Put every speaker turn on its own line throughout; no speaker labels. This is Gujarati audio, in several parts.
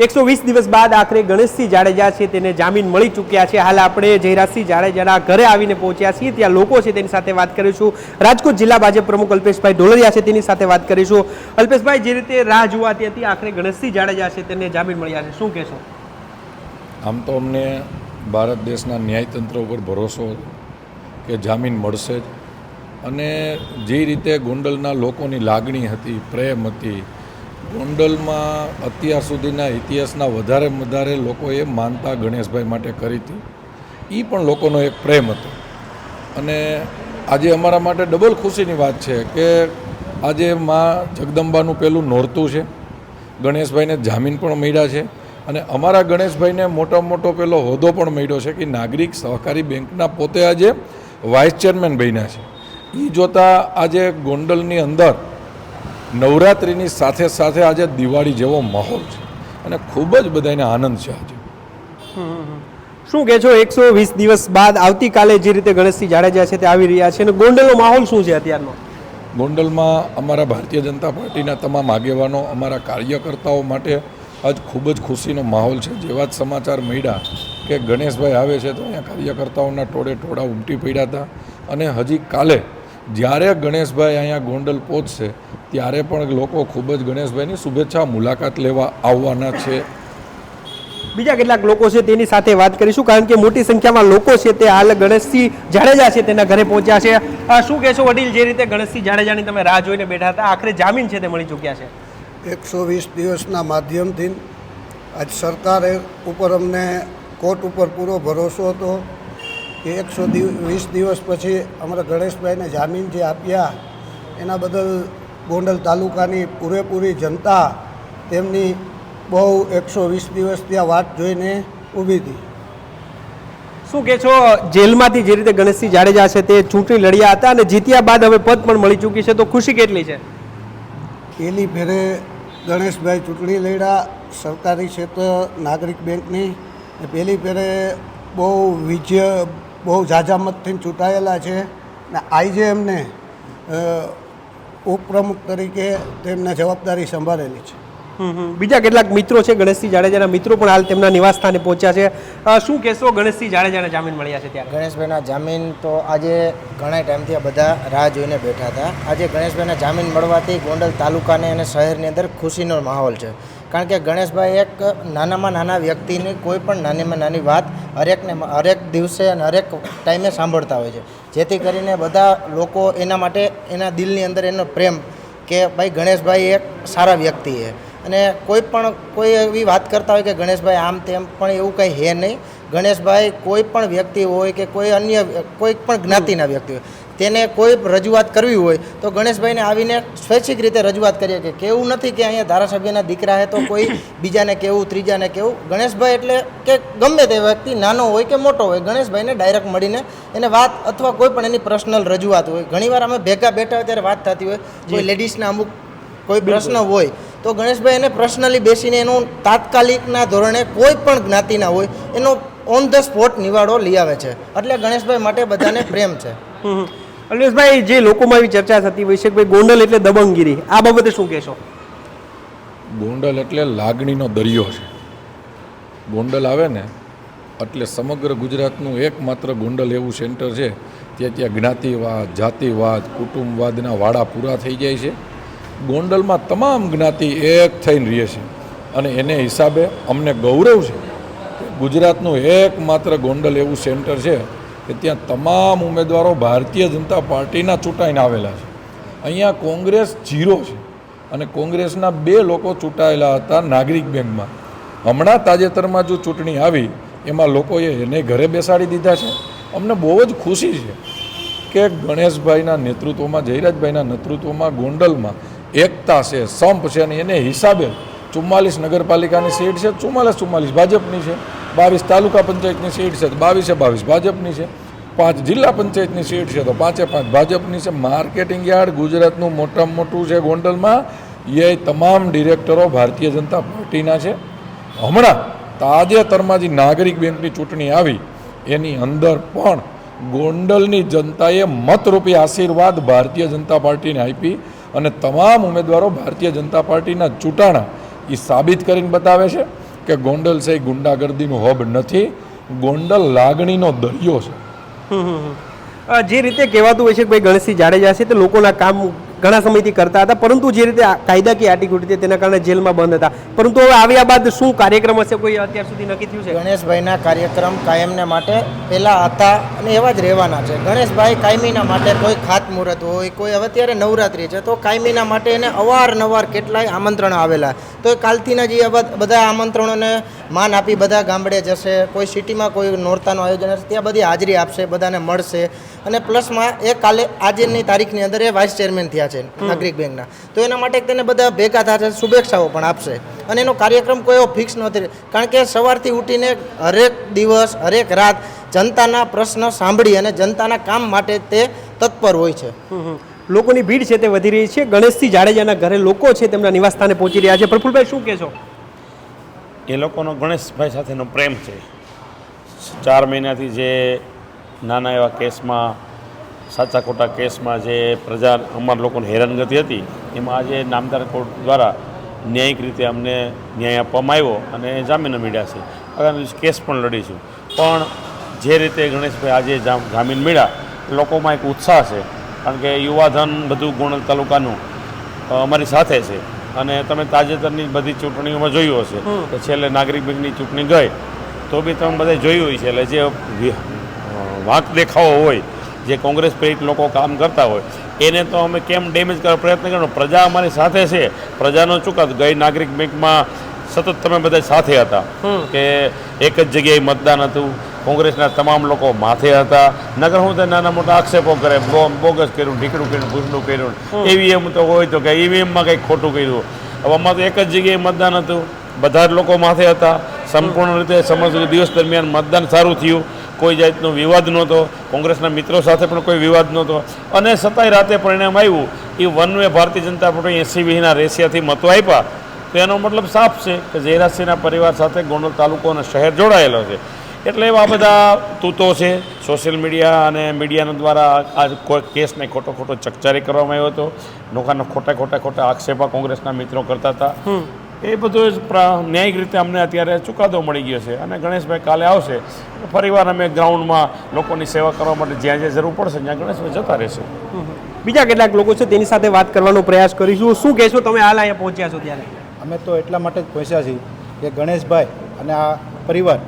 એકસો વીસ દિવસ બાદ આખરે ગણેશસિંહ જાડેજા છે તેને જામીન મળી ચૂક્યા છે. હાલ આપણે જયરાજસિંહ જાડેજાના ઘરે આવીને પહોંચ્યા છીએ. ત્યાં લોકો છે તેની સાથે વાત કરીશું. રાજકોટ જિલ્લા ભાજપ પ્રમુખ અલ્પેશભાઈ ઢોલરિયા છે તેની સાથે વાત કરીશું. અલ્પેશભાઈ, જે રીતે રાહ જોવાતી હતી આખરે ગણેશસિંહ જાડેજા છે તેને જામીન મળ્યા છે. શું કહેશો?
આમ તો અમને ભારત દેશના ન્યાયતંત્ર ઉપર ભરોસો કે જામીન મળશે જ. અને જે રીતે ગોંડલના લોકોની લાગણી હતી, પ્રેમ હતી ગોંડલમાં અત્યાર સુધીના ઇતિહાસના વધારે વધારે લોકોએ માનતા ગણેશભાઈ માટે કરી હતી. એ પણ લોકોનો એક પ્રેમ હતો. અને આજે અમારા માટે ડબલ ખુશીની વાત છે કે આજે માં જગદંબાનું પેલું નોરતું છે. ગણેશભાઈને જામીન પણ મળ્યા છે. અને અમારા ગણેશભાઈને મોટો મોટો પેલો હોદ્દો પણ મળ્યો છે કે નાગરિક સહકારી બેંકના પોતે આજે વાઇસ ચેરમેન બન્યા છે. એ જોતાં આજે ગોંડલની અંદર નવરાત્રિની સાથે સાથે આજે દિવાળી જેવો માહોલ છે અને ખૂબ જ બધાને આનંદ છે આજે.
શું કહે છો એકસો વીસ દિવસ બાદ આવતીકાલે જે રીતે ગણેશજી જાડેજા છે તે આવી રહ્યા છે અને ગોંડલનો માહોલ શું છે અત્યારનો?
ગોંડલમાં અમારા ભારતીય જનતા પાર્ટીના તમામ આગેવાનો અમારા કાર્યકર્તાઓ માટે આજ ખૂબ જ ખુશીનો માહોલ છે. જેવા જ સમાચાર મળ્યા કે ગણેશભાઈ આવે છે તો અહીંયા કાર્યકર્તાઓના ટોળે ટોળા ઉમટી પડ્યા હતા અને હજી કાલે જ્યારે ગણેશભાઈ અહીંયા ગોંડલ પહોંચશે ત્યારે પણ લોકો ખૂબ જ ગણેશભાઈની શુભેચ્છા મુલાકાત લેવા આવવાના છે.
બીજા કેટલાક લોકો છે તેની સાથે વાત કરીશું કારણ કે મોટી સંખ્યામાં લોકો છે તે હાલ ગણેશસિંહ જાડેજા છે તેના ઘરે પહોંચ્યા છે. આ શું કહેશો વડીલ જે રીતે ગણેશસિંહ જાડેજાની તમે રાહ જોઈને બેઠા હતા આખરે જામીન છે તે મળી ચૂક્યા છે?
એકસો વીસ દિવસના માધ્યમથી આજ સરકારે ઉપર અમને કોર્ટ ઉપર પૂરો ભરોસો હતો. કે એકસો વીસ દિવસ પછી અમારા ગણેશભાઈને જામીન જે આપ્યા એના બદલ ગોંડલ તાલુકાની પૂરેપૂરી જનતા તેમની બહુ એકસો વીસ દિવસ ત્યાં વાત જોઈને ઊભી હતી.
શું કહે છો જેલમાંથી જે રીતે ગણેશસિંહ જાડેજા છે તે ચૂંટણી લડ્યા હતા અને જીત્યા બાદ હવે પદ પણ મળી ચૂકી છે તો ખુશી કેટલી છે?
પહેલી ફેરે ગણેશભાઈ ચૂંટણી લડ્યા સરકારી ક્ષેત્ર નાગરિક બેંકની પહેલી ફેરે બહુ વિજય બહુ ઝાઝા મતથી ચૂંટાયેલા છે ને આજે એમને ઉપપ્રમુખ તરીકે તેમને જવાબદારી સંભાળેલી છે.
બીજા કેટલાક મિત્રો છે, ગણેશસિંહ જાડેજાના મિત્રો પણ હાલ તેમના નિવાસસ્થાને પહોંચ્યા છે. શું કહેશો ગણેશસિંહ જાડેજાના જામીન મળ્યા છે ત્યાં
ગણેશભાઈના જામીન તો આજે ઘણા ટાઈમથી આ બધા રાહ જોઈને બેઠા હતા. આજે ગણેશભાઈના જામીન મળવાથી ગોંડલ તાલુકાને અને શહેરની અંદર ખુશીનો માહોલ છે. કારણ કે ગણેશભાઈ એક નાનામાં નાના વ્યક્તિની કોઈ પણ નાનીમાં નાની વાત હરેકને હરેક દિવસે અને હરેક ટાઈમે સાંભળતા હોય છે. જેથી કરીને બધા લોકો એના માટે એના દિલની અંદર એનો પ્રેમ કે ભાઈ ગણેશભાઈ એક સારા વ્યક્તિ છે. અને કોઈ પણ કોઈ એવી વાત કરતા હોય કે ગણેશભાઈ આમ તેમ પણ એવું કંઈ હે નહીં. ગણેશભાઈ કોઈ પણ વ્યક્તિ હોય કે કોઈ અન્ય કોઈ પણ જ્ઞાતિના વ્યક્તિ હોય તેને કોઈ રજૂઆત કરવી હોય તો ગણેશભાઈને આવીને સ્વૈચ્છિક રીતે રજૂઆત કરીએ કે કેવું નથી કે અહીંયા ધારાસભ્યના દીકરા હે તો કોઈ બીજાને કેવું ત્રીજાને કેવું. ગણેશભાઈ એટલે કે ગમે તે વ્યક્તિ નાનો હોય કે મોટો હોય ગણેશભાઈને ડાયરેક્ટ મળીને એને વાત અથવા કોઈ પણ એની પર્સનલ રજૂઆત હોય. ઘણીવાર અમે ભેગા બેઠા હોય ત્યારે વાત થતી હોય કોઈ લેડીઝના અમુક કોઈ પ્રશ્ન હોય તો ગણેશભાઈ એને પર્સનલી બેસીને એનું તાત્કાલિકના ધોરણે કોઈ પણ જ્ઞાતિના હોય એનો ઓન ધ સ્પોટ નિવાડો લઈ આવે છે. એટલે ગણેશભાઈ માટે બધાને પ્રેમ છે.
હમ હમ. જે લોકોમાં એવી ચર્ચા થતી હોય છે કે ભાઈ ગોંડલ એટલે દબંગગીરી. આ બાબતે શું કહેશો?
ગોંડલ એટલે લાગણીનો દરિયો છે. ગોંડલ આવે ને એટલે સમગ્ર ગુજરાતનું એકમાત્ર ગોંડલ એવું સેન્ટર છે ત્યાં ત્યાં જ્ઞાતિવાદ જાતિવાદ કુટુંબવાદના વાડા પૂરા થઈ જાય છે. ગોંડલમાં તમામ જ્ઞાતિ એક થઈને રહે છે. અને એને હિસાબે અમને ગૌરવ છે ગુજરાતનું એકમાત્ર ગોંડલ એવું સેન્ટર છે કે ત્યાં તમામ ઉમેદવારો ભારતીય જનતા પાર્ટીના ચૂંટાઈને આવેલા છે. અહીંયા કોંગ્રેસ જીરો છે અને કોંગ્રેસના બે લોકો ચૂંટાયેલા હતા નાગરિક બેંકમાં. હમણાં તાજેતરમાં જો ચૂંટણી આવી, એમાં લોકોએ એને ઘરે બેસાડી દીધા છે. અમને બહુ જ ખુશી છે કે ગણેશભાઈના નેતૃત્વમાં, જયરાજભાઈના નેતૃત્વમાં ગોંડલમાં એકતા છે, સંપ છે અને એને હિસાબે ચુમ્માલીસ નગરપાલિકાની સીટ છે, ચુમ્માલીસ ચુમ્માલીસ ભાજપની છે, બાવીસ તાલુકા પંચાયતની સીટ છે તો બાવીસે બાવીસ ભાજપની છે, પાંચ જિલ્લા પંચાયતની સીટ છે, તો પાંચે પાંચ ભાજપની છે. માર્કેટિંગ યાર્ડ ગુજરાતનું મોટામાં મોટું છે ગોંડલમાં. એ તમામ ડિરેક્ટરો ભારતીય જનતા પાર્ટીના છે. હમણાં તાજેતરમાં જે નાગરિક બેંકની ચૂંટણી આવી. એની અંદર પણ ગોંડલની જનતાએ મતરૂપી આશીર્વાદ ભારતીય જનતા પાર્ટીને આપી. અને તમામ ઉમેદવારો ભારતીય જનતા પાર્ટીના ચૂંટાણા એ સાબિત કરીને બતાવે છે કે ગોંડલ છે એ ગુંડાગર્દીનું હબ નથી, ગોંડલ લાગણીનો દરિયો છે.
જે રીતે કહેવાતું હોય છે કે ભાઈ ગણેશસિંહ જાડેજા છે તે લોકોના કામ ઘણા સમયથી કરતા હતા, પરંતુ જે રીતે કાયદાકીય આટીઘૂટી હતી તેના કારણે જેલમાં બંધ હતા. પરંતુ હવે આવ્યા બાદ શું કાર્યક્રમ હશે, કોઈ અત્યાર સુધી નક્કી થયું છે?
ગણેશભાઈના કાર્યક્રમ કાયમને માટે પહેલાં હતા અને એવા જ રહેવાના છે. ગણેશભાઈ કાયમીના માટે કોઈ ખાતમુહૂર્ત હોય, કોઈ હવે અત્યારે નવરાત્રિ છે, તો કાયમીના માટે એને અવારનવાર કેટલાય આમંત્રણો આવેલા. તો એ કાલથીના જે બધા આમંત્રણોને માન આપી બધા ગામડે જશે કોઈ સિટીમાં કોઈ નોરતાનું આયોજન હશે ત્યાં બધી હાજરી આપશે બધાને મળશે. અને પ્લસમાં એ કાલે આજની તારીખની અંદર એ વાઇસ ચેરમેન થયા છે નાગરિક બેંકના. તો એના માટે તેને બધા ભેગા થશે શુભેચ્છાઓ પણ આપશે. અને એનો કાર્યક્રમ કોઈ એવો ફિક્સ નથી કારણ કે સવારથી ઉઠીને હરેક દિવસ હરેક રાત જનતાના પ્રશ્ન સાંભળી અને જનતાના કામ માટે તે તત્પર હોય છે.
લોકોની ભીડ છે તે વધી રહી છે. ગણેશથી જાડેજાના ઘરે લોકો છે તેમના નિવાસસ્થાને પહોંચી રહ્યા છે. પ્રફુલભાઈ શું કહેશો?
એ લોકોનો ગણેશભાઈ સાથેનો પ્રેમ છે. ચાર મહિનાથી જે નાના એવા કેસમાં સાચા ખોટા કેસમાં જે પ્રજા, અમારા લોકોને હેરાનગતિ હતી, એમાં આજે નામદાર કોર્ટ દ્વારા ન્યાયિક રીતે અમને ન્યાય આપવામાં આવ્યો અને જામીન મળ્યા છે. આગામી કેસ પણ લડીશું. પણ જે રીતે ગણેશભાઈ આજે જામ- જામીન મળ્યા, લોકોમાં એક ઉત્સાહ છે. કારણ કે યુવાધન, બધું ગુણ તાલુકાનું અમારી સાથે છે. અને તમે તાજેતરની બધી ચૂંટણીઓમાં જોયું હશે કે છેલ્લે નાગરિક બેંકની ચૂંટણી ગઈ તો બી તમે બધા જોયું હોય છે એટલે જે વાંક દેખાવો હોય જે કોંગ્રેસ પ્રેરિત લોકો કામ કરતા હોય એને તો અમે કેમ ડેમેજ કરવા પ્રયત્ન કરવાનો પ્રજા અમારી સાથે છે. પ્રજાનો ચુકાદો ગઈ નાગરિક બેંકમાં સતત તમે બધા સાથે હતા. કે એક જ જગ્યાએ મતદાન હતું. કોંગ્રેસના તમામ લોકો માથે હતા. નગર હું તો નાના મોટા આક્ષેપો કરે બોગસ કર્યું ઢીકડું કર્યું ભૂસડું કર્યું. ઈવીએમ તો હોય તો કે ઈવીએમમાં કંઈક ખોટું કર્યું. હવે અમારે તો એક જ જગ્યાએ મતદાન હતું. બધા જ લોકો માથે હતા. સંપૂર્ણ રીતે સમગ્ર દિવસ દરમિયાન મતદાન સારું થયું. કોઈ જાતનો વિવાદ નહોતો. કોંગ્રેસના મિત્રો સાથે પણ કોઈ વિવાદ નહોતો. અને સતાય રાતે પરિણામ આવ્યું એ one way Bharatiya Janata party એસી વીના રેશિયાથી મતો આપ્યા. તો એનો મતલબ સાફ છે કે જયરાજસિંહના પરિવાર સાથે ગોંડલ તાલુકો અને શહેર જોડાયેલો છે. એટલે એવા બધા તૂતો છે. સોશિયલ મીડિયા અને મીડિયાના દ્વારા આ કોઈ કેસને ખોટો ખોટો ચકચારી કરવામાં આવ્યો હતો. લોકોના ખોટા ખોટા ખોટા આક્ષેપા કોંગ્રેસના મિત્રો કરતા હતા. એ બધું જ ન્યાયિક રીતે અમને અત્યારે ચુકાદો મળી ગયો છે અને ગણેશભાઈ કાલે આવશે. ફરીવાર અમે ગ્રાઉન્ડમાં લોકોની સેવા કરવા માટે જ્યાં જ્યાં જરૂર પડશે ત્યાં ગણેશભાઈ જતા રહેશે.
બીજા કેટલાક લોકો છે તેની સાથે વાત કરવાનો પ્રયાસ કરીશું. શું કહેશો? તમે હાલ અહીંયા પહોંચ્યા છો ત્યારે.
અમે તો એટલા માટે જ પહોંચ્યા છીએ કે ગણેશભાઈ અને આ પરિવાર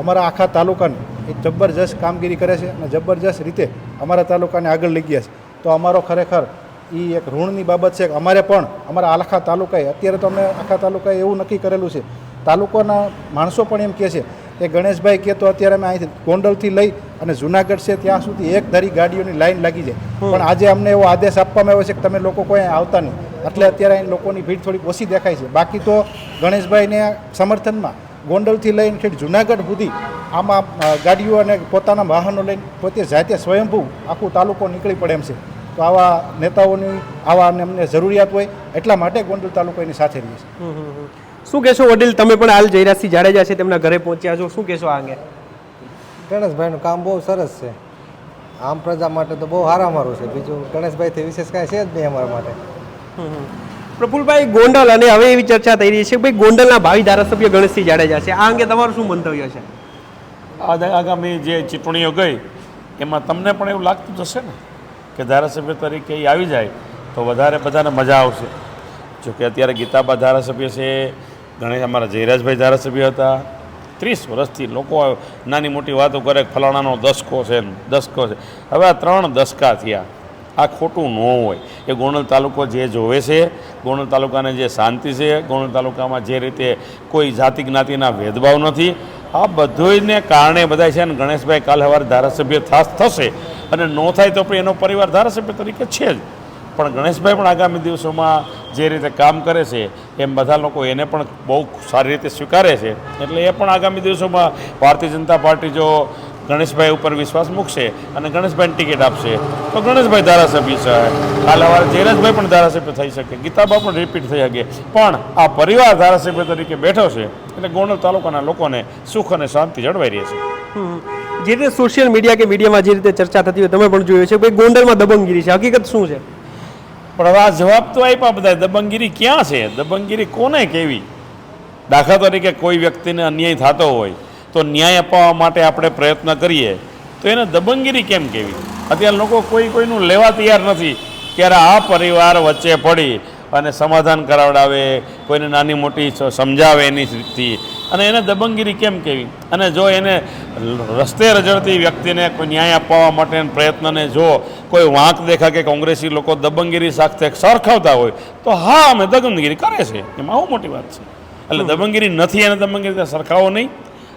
અમારા આખા તાલુકાને એ જબરજસ્ત કામગીરી કરે છે અને જબરજસ્ત રીતે અમારા તાલુકાને આગળ લઈ ગયા છે. તો અમારો ખરેખર એ એક ઋણની બાબત છે કે અમારે પણ અમારા આખા તાલુકાએ અત્યારે તો અમે આખા તાલુકાએ એવું નક્કી કરેલું છે. તાલુકાના માણસો પણ એમ કહે છે કે ગણેશભાઈ કે તો અત્યારે અમે અહીંથી ગોંડલથી લઈ અને જુનાગઢ છે ત્યાં સુધી એક ધારી ગાડીઓની લાઈન લાગી જાય. પણ આજે અમને એવો આદેશ આપવામાં આવ્યો છે કે તમે લોકો કોઈ આવતા નહીં. એટલે અત્યારે અહીં લોકોની ભીડ થોડીક ઓછી દેખાય છે. બાકી તો ગણેશભાઈને સમર્થનમાં ગોંડલથી લઈને ઠેઠ જુનાગઢ સુધી આમાં ગાડીઓ અને પોતાના વાહનો લઈને પોતે જાતે સ્વયંભૂ આખું તાલુકો નીકળી પડે એમ છે. તો આવા નેતાઓની આવા અને અમને જરૂરિયાત હોય એટલા માટે ગોંડલ તાલુકો એની સાથે રહીએ છે.
શું કહેશો વડીલ તમે પણ હાલ જયરાજસિંહ જાડેજા છે તેમના ઘરે પહોંચ્યા છો. શું કહેશો આ અંગે?
ગણેશભાઈનું કામ બહુ સરસ છે. આમ પ્રજા માટે તો બહુ સારા મારું છે. બીજું ગણેશભાઈથી વિશેષ કાંઈ છે જ નહીં અમારા માટે.
પ્રફુલભાઈ ગોંડલ, અને હવે એવી ચર્ચા થઈ રહી છે કે ભાઈ ગોંડલના ભાવિ ધારાસભ્ય ગણેશસિંહ જાડેજા છે. આ અંગે તમારું શું મંતવ્ય છે?
આગામી જે ચૂંટણીઓ ગઈ, એમાં તમને પણ એવું લાગતું જ હશે ને? કે ધારાસભ્ય તરીકે એ આવી જાય, તો વધારે બધાને મજા આવશે. જોકે અત્યારે ગીતાબા ધારાસભ્ય છે, ગણેશ અમારા જયરાજભાઈ ધારાસભ્ય હતા. ત્રીસ વર્ષથી લોકો નાની મોટી વાતો કરે ફલાણાનો દસકો છે દસકો છે. હવે આ ત્રણ દસકા થયા. આ ખોટું ન હોય. એ ગોંડલ તાલુકો જે જોવે છે, ગોંડલ તાલુકાને જે શાંતિ છે, ગોંડલ તાલુકામાં જે રીતે કોઈ જાતિ જ્ઞાતિના ભેદભાવ નથી, આ બધુંયને કારણે બધા છે ને ગણેશભાઈ કાલે સવારે ધારાસભ્ય થશે. અને ન થાય તો પણ એનો પરિવાર ધારાસભ્ય તરીકે છે જ. પણ ગણેશભાઈ પણ આગામી દિવસોમાં જે રીતે કામ કરે છે, એમ બધા લોકો એને પણ બહુ સારી રીતે સ્વીકારે છે. એટલે એ પણ આગામી દિવસોમાં ભારતીય જનતા પાર્ટી જો ગણેશભાઈ ઉપર વિશ્વાસ મૂકશે અને ગણેશભાઈને ટિકિટ આપશે. તો ગણેશભાઈ ધારાસભ્ય છે. કાલે સવારે ધીરજભાઈ પણ ધારાસભ્ય થઈ શકે. ગીતાબા પણ રિપીટ થઈ શકે. પણ આ પરિવાર ધારાસભ્ય તરીકે બેઠો છે એટલે ગોંડલ તાલુકાના લોકોને સુખ અને શાંતિ જળવાઈ રહે છે.
જે રીતે સોશિયલ મીડિયા કે મીડિયામાં જે રીતે ચર્ચા થતી હોય તમે પણ જોયું છે કે ભાઈ ગોંડલમાં દબંગગીરી છે. હકીકત શું છે?
પણ હવે આ જવાબ તો આપ્યા બધા દબંગગીરી ક્યાં છે? દબંગગીરી કોને કેવી? દાખલા તરીકે કોઈ વ્યક્તિને અન્યાય થતો હોય તો ન્યાય અપાવવા માટે આપણે પ્રયત્ન કરીએ તો એને દબંગીરી કેમ કહેવી અત્યારે લોકો કોઈ કોઈનું લેવા તૈયાર નથી. ત્યારે આ પરિવાર વચ્ચે પડી અને સમાધાન કરાવડાવે કોઈને નાની મોટી સમજાવે એની અને એને દબંગીરી કેમ કહેવી અને જો એને રસ્તે રજડતી વ્યક્તિને કોઈ ન્યાય અપાવવા માટેના પ્રયત્નને જો કોઈ વાંક દેખા કે કોંગ્રેસી લોકો દબંગીરી સાથે સરખાવતા હોય તો હા અમે દબંગીરી કરે છે. એમાં બહુ મોટી વાત છે. એટલે દબંગીરી નથી એને દબંગીરી સરખાવો નહીં.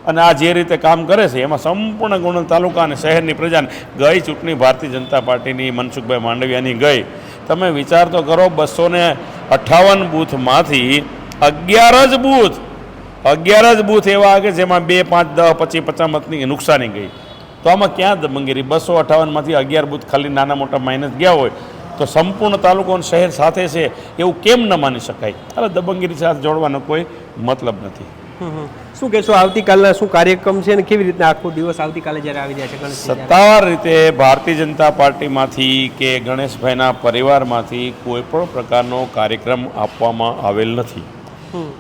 અને આ જે રીતે કામ કરે છે, એમાં સંપૂર્ણ ગુણ તાલુકા અને શહેરની પ્રજાને ગઈ ચૂંટણી ભારતીય જનતા પાર્ટીની મનસુખભાઈ માંડવિયાની ગઈ. તમે વિચાર તો કરો, બસો ને અઠ્ઠાવન બૂથમાંથી અગિયાર જ બૂથ, અગિયાર જ બૂથ એવા કે જેમાં બે, પાંચ દસ પચીસ પચાસ મતની નુકસાની ગઈ. તો આમાં ક્યાં દબંગીરી બસો અઠ્ઠાવનમાંથી અગિયાર બૂથ ખાલી નાના મોટા માઇનસ ગયા હોય, તો સંપૂર્ણ તાલુકો અને શહેર સાથે છે, એવું કેમ ન માની શકાય? અરે દબંગીરી સાથે જોડવાનો કોઈ મતલબ નથી.
શું કહેશો આવતીકાલના શું કાર્યક્રમ છે અને કેવી રીતના આખો દિવસ આવતીકાલે જ્યારે આવી જાય છે
સત્તાવાર રીતે ભારતીય જનતા પાર્ટીમાંથી કે ગણેશભાઈના પરિવારમાંથી કોઈ પણ પ્રકારનો કાર્યક્રમ આપવામાં આવેલ નથી.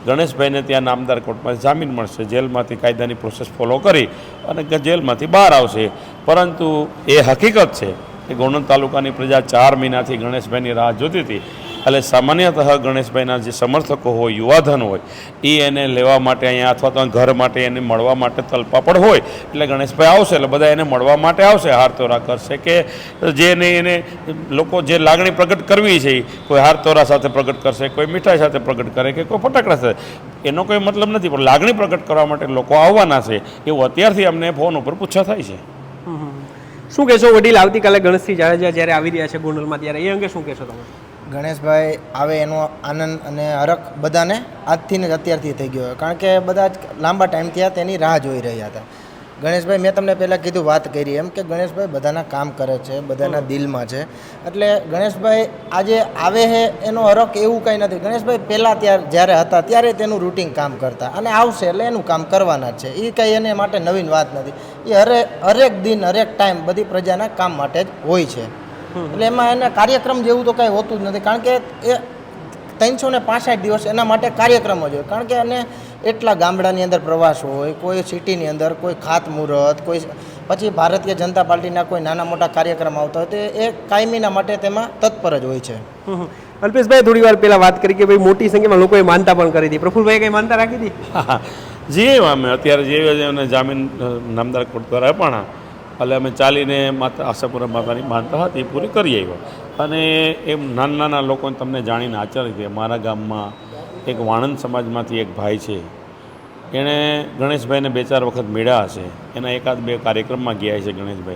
ગણેશભાઈને ત્યાં નામદાર કોર્ટમાં જામીન મળશે જેલમાંથી કાયદાની પ્રોસેસ ફોલો કરી અને જેલમાંથી બહાર આવશે. પરંતુ એ હકીકત છે કે ગોંડલ તાલુકાની પ્રજા ચાર મહિનાથી ગણેશભાઈની રાહ જોતી હતી. એટલે સામાન્યતઃ ગણેશભાઈના જે સમર્થકો હોય, યુવાધન હોય, એ એને લેવા માટે અહીંયા અથવા તો ઘર માટે એને મળવા માટે તલપાપડ હોય. એટલે ગણેશભાઈ આવશે એટલે બધા એને મળવા માટે આવશે. હાર તોરા કરશે કે જે એને એને લોકો જે લાગણી પ્રગટ કરવી છે, કોઈ હાર તોરા સાથે પ્રગટ કરશે, કોઈ મીઠાઈ સાથે પ્રગટ કરે કે કોઈ ફટાકડા સાથે. એનો કોઈ મતલબ નથી, પણ લાગણી પ્રગટ કરવા માટે લોકો આવવાના છે, એવું અત્યારથી અમને ફોન ઉપર પૂછા થાય છે.
શું કહેશો? વડીલ આવતીકાલે ગણેશજી જાડેજા જ્યારે આવી રહ્યા છે ગોંડલમાં ત્યારે, એ અંગે શું કહેશો તમે?
ગણેશભાઈ આવે એનો આનંદ અને હરખ બધાને આજથી ને જ અત્યારથી થઈ ગયો. કારણ કે બધા જ લાંબા ટાઈમથી આ તેની રાહ જોઈ રહ્યા હતા. ગણેશભાઈ મેં તમને પહેલાં કીધું વાત કરી એમ કે ગણેશભાઈ બધાના કામ કરે છે બધાના દિલમાં છે. એટલે ગણેશભાઈ આજે આવે છે એનો હરખ એવું કંઈ નથી. ગણેશભાઈ પહેલાં ત્યારે જ્યારે હતા ત્યારે તેનું રૂટિન કામ કરતા અને આવશે એટલે એનું કામ કરવાના જ છે. એ કંઈ એને માટે નવીન વાત નથી. એ હરે હરેક દિન હરેક ટાઈમ બધી પ્રજાના કામ માટે જ હોય છે. એટલે એમાં એને કાર્યક્રમ જેવું તો કાંઈ હોતું જ નથી. કારણ કે એ ત્રણસો ને પાસઠ દિવસ એના માટે કાર્યક્રમો જ હોય. કારણ કે એને એટલા ગામડાની અંદર પ્રવાસ હોય કોઈ સિટીની અંદર કોઈ ખાતમુહૂર્ત કોઈ પછી ભારતીય જનતા પાર્ટીના કોઈ નાના મોટા કાર્યક્રમ આવતા હોય તો એ કાયમીના માટે તેમાં તત્પર જ હોય છે.
અલ્પેશભાઈ થોડી વાર પહેલાં વાત કરી કે ભાઈ મોટી સંખ્યામાં લોકોએ માનતા પણ કરી હતી. પ્રફુલભાઈ કઈ માનતા રાખી હતી?
જે અમે અત્યારે જે જામીન નામદાર કોર્ટ દ્વારા અપાણા એટલે અમે ચાલીને માતા આશાપુરા માતાની માનતા હતી પૂરી કરી આવ્યા. અને એમ નાના નાના લોકોને તમને જાણીને આચાર્ય છે, મારા ગામમાં એક વાણંદ સમાજમાંથી એક ભાઈ છે. એણે ગણેશભાઈને બે ચાર વખત મેળ્યા હશે. એના એકાદ બે કાર્યક્રમમાં ગયા છે ગણેશભાઈ.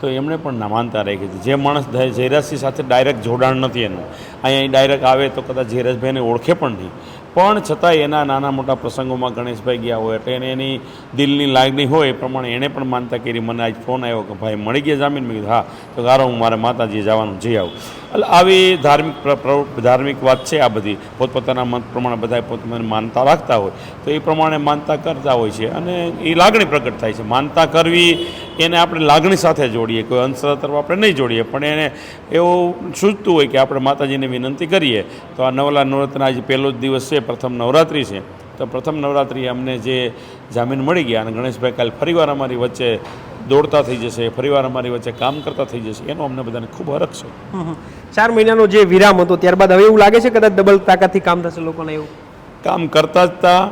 તો એમણે પણ નામાંતા રાખી હતી. જે માણસ જયરાજસિંહ સાથે ડાયરેક્ટ જોડાણ નથી એનું. અહીંયા ડાયરેક્ટ આવે તો કદાચ જયરાજભાઈને ઓળખે પણ નહીં. પણ છતાંય એના નાના મોટા પ્રસંગોમાં ગણેશભાઈ ગયા હોય એટલે એને એની દિલની લાગણી હોય એ પ્રમાણે એણે પણ માનતા કરી, મને આજ ફોન આવ્યો કે ભાઈ મળી ગયા જામીન? મેં કીધું, હા. તો ગારો હું મારે માતાજી જવાનું, જઈ આવું. એટલે આવી ધાર્મિક ધાર્મિક વાત છે આ બધી. પોતપોતાના મત પ્રમાણે બધા પોતપોતાની માનતા રાખતા હોય તો એ પ્રમાણે માનતા કરતા હોય છે અને એ લાગણી પ્રગટ થાય છે. માનતા કરવી એને આપણે લાગણી સાથે જોડીએ, કોઈ અંધશ્રદ્ધા તરફ આપણે નહીં જોડીએ, પણ એને એવું સૂચતું હોય કે આપણે માતાજીને વિનંતી કરીએ. તો આ નવલા નવરત્ન આજે પહેલો જ દિવસ છે પ્રથમ નવરાત્રિ છે. તો પ્રથમ નવરાત્રિએ અમને જે જામીન મળી ગયા અને ગણેશભાઈ કાલ ફરીવાર અમારી વચ્ચે દોડતા થઈ જશે ફરીવાર અમારી વચ્ચે કામ કરતા થઈ જશે એનો અમને બધાને ખૂબ હરખ છે.
ચાર મહિનાનો જે વિરામ હતો ત્યારબાદ હવે એવું લાગે છે કદાચ ડબલ તાકાતથી કામ થશે લોકોને એવું?
કામ કરતા જ તા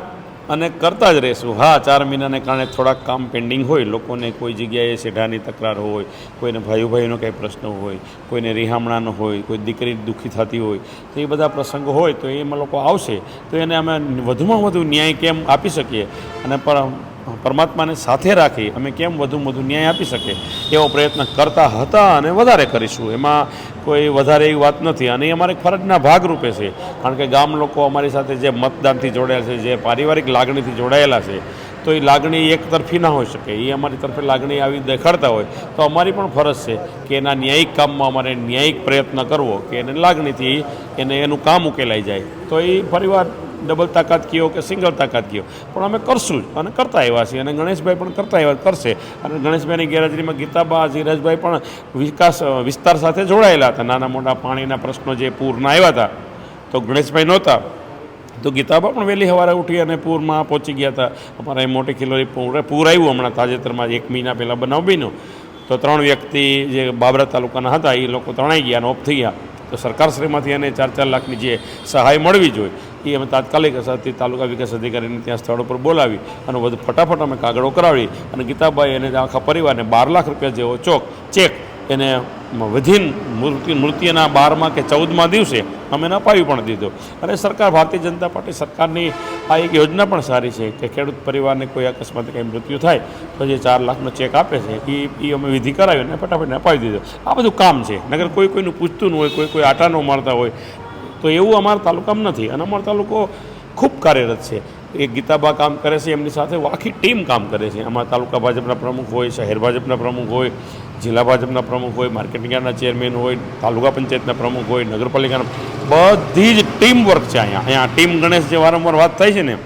અને કરતા જ રહેશું. હા, ચાર મહિનાને કારણે થોડાક કામ પેન્ડિંગ હોય, લોકોને કોઈ જગ્યાએ સેઢાની તકરાર હોય, કોઈને ભાઈ ભાઈનો કંઈ પ્રશ્ન હોય, કોઈને રિહામણાનો હોય, કોઈ દીકરી દુઃખી થતી હોય, તો એ બધા પ્રસંગો હોય તો એમાં લોકો આવશે, તો એને અમે વધુમાં વધુ ન્યાય કેમ આપી શકીએ? અને પણ પરમાત્માને સાથે રાખી અમે કેમ વધુમાં વધુ ન્યાય આપી શકીએ? એવો પ્રયત્ન કરતા હતા અને વધારે કરીશું. એમાં કોઈ વધારે એવી વાત નથી. અને એ અમારે ફરજના ભાગરૂપે છે. કારણ કે ગામ લોકો અમારી સાથે જે મતદાનથી જોડાયેલા છે, જે પારિવારિક લાગણીથી જોડાયેલા છે, તો એ લાગણી એક તરફી ના હોઈ શકે. એ અમારી તરફે લાગણી આવી દેખાડતા હોય, તો અમારી પણ ફરજ છે કે એના ન્યાયિક કામમાં અમારે ન્યાયિક પ્રયત્ન કરવો, કે એને લાગણીથી એને એનું કામ ઉકેલાઈ જાય. તો એ પરિવાર ડબલ તાકાત કયો કે સિંગલ તાકાત કયો? પણ અમે કરશું જ અને કરતા આવ્યા છીએ અને ગણેશભાઈ પણ કરતા આવ્યા કરશે. અને ગણેશભાઈની ગેરહાજરીમાં ગીતાબા, ધીરજભાઈ પણ વિકાસ વિસ્તાર સાથે જોડાયેલા હતા. નાના મોટા પાણીના પ્રશ્નો જે પૂરના આવ્યા હતા તો ગણેશભાઈ નહોતા. તો ગીતાબા પણ વહેલી સવારે ઉઠી અને પૂરમાં પહોંચી ગયા હતા. અમારા એ મોટી ખીલોરી પૂર પૂર આવ્યું હમણાં તાજેતરમાં એક મહિના પહેલાં બનાવ તો ત્રણ વ્યક્તિ જે બાબરા તાલુકાના હતા, એ લોકો ત્રણાઈ ગયા અને ઓફ થઈ ગયા. તો સરકારશ્રીમાંથી એને ચાર ચાર લાખની જે સહાય મળવી જોઈએ, એ અમે તાત્કાલિક અસરથી તાલુકા વિકાસ અધિકારીને ત્યાં સ્થળ ઉપર બોલાવી અને વધુ ફટાફટ અમે કાગળો કરાવી અને ગીતાબાઈ અને આખા પરિવારને બાર લાખ રૂપિયા જેવો ચોક, ચેક એને વિધિન મૂર્તિ મૃત્યુના બારમાં કે ચૌદમાં દિવસે અમે એને અપાવી પણ દીધો. અને સરકાર, ભારતીય જનતા પાર્ટી સરકારની આ એક યોજના પણ સારી છે કે ખેડૂત પરિવારને કોઈ અકસ્માત કંઈ મૃત્યુ થાય તો જે ચાર લાખનો ચેક આપે છે એ એ અમે વિધિ કરાવી અને ફટાફટ એને અપાવી દીધો. આ બધું કામ છે. નગર કોઈ કોઈનું પૂછતું ન હોય, કોઈ કોઈ આટા ન મારતા હોય. તો એવું અમારા તાલુકામાં નથી. અને અમારો તાલુકો ખૂબ કાર્યરત છે. એ ગીતાબા કામ કરે છે, એમની સાથે આખી ટીમ કામ કરે છે. એમાં તાલુકા ભાજપના પ્રમુખ હોય, શહેર ભાજપના પ્રમુખ હોય, જિલ્લા ભાજપના પ્રમુખ હોય, માર્કેટિંગ યાર્ડના ચેરમેન હોય, તાલુકા પંચાયતના પ્રમુખ હોય, નગરપાલિકાના બધી જ ટીમ વર્ક છે અહીંયા. અહીંયા ટીમ ગણેશ જે વારંવાર વાત થાય છે ને,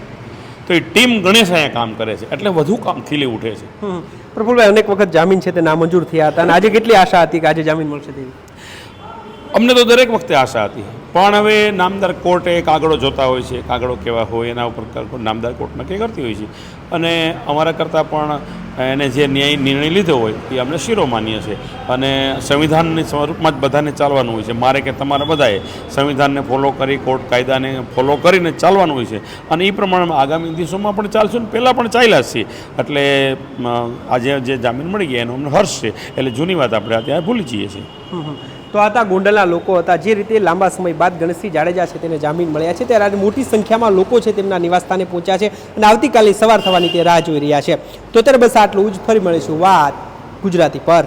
તો એ ટીમ ગણેશ અહીંયા કામ કરે છે. એટલે વધુ કામ ખીલી ઉઠે છે.
પ્રફુલભાઈ, અનેક વખત જામીન છે તે નામંજૂર થયા હતા અને આજે કેટલી આશા હતી કે આજે જામીન મળશે તેવી?
અમને તો દરેક વખતે આશા હતી. પણ હવે નામદાર કોર્ટે કાગળો જોતા હોય છે કાગળો કેવા હોય, એના ઉપર નામદાર કોર્ટ નક્કી કરતી હોય છે. અને અમારા કરતાં પણ એને જે ન્યાય નિર્ણય લીધો હોય, એ અમને શિરો માન્ય છે. અને સંવિધાનની સ્વરૂપમાં જ બધાને ચાલવાનું હોય છે. મારે કે તમારે બધાએ સંવિધાનને ફોલો કરી, કોર્ટ કાયદાને ફોલો કરીને ચાલવાનું હોય છે. અને એ પ્રમાણે આગામી દિવસોમાં પણ ચાલશું ને પહેલાં પણ ચાલ્યા છીએ એટલે આજે જે જામીન મળી ગયા એનો અમને હર્ષ છે. એટલે જૂની વાત આપણે અત્યારે ભૂલી જઈએ છીએ.
તો આ હતા ગોંડલના લોકો હતા. જે રીતે લાંબા સમય બાદ ગણેશસિંહ જાડેજા છે તેને જામીન મળ્યા છે. ત્યારે મોટી સંખ્યામાં લોકો છે તેમના નિવાસસ્થાને પહોંચ્યા છે અને આવતીકાલે સવાર થવાની તે રાહ જોઈ રહ્યા છે. તો ત્યારે બસ આટલું જ. ફરી મળીશું વાત ગુજરાતી પર.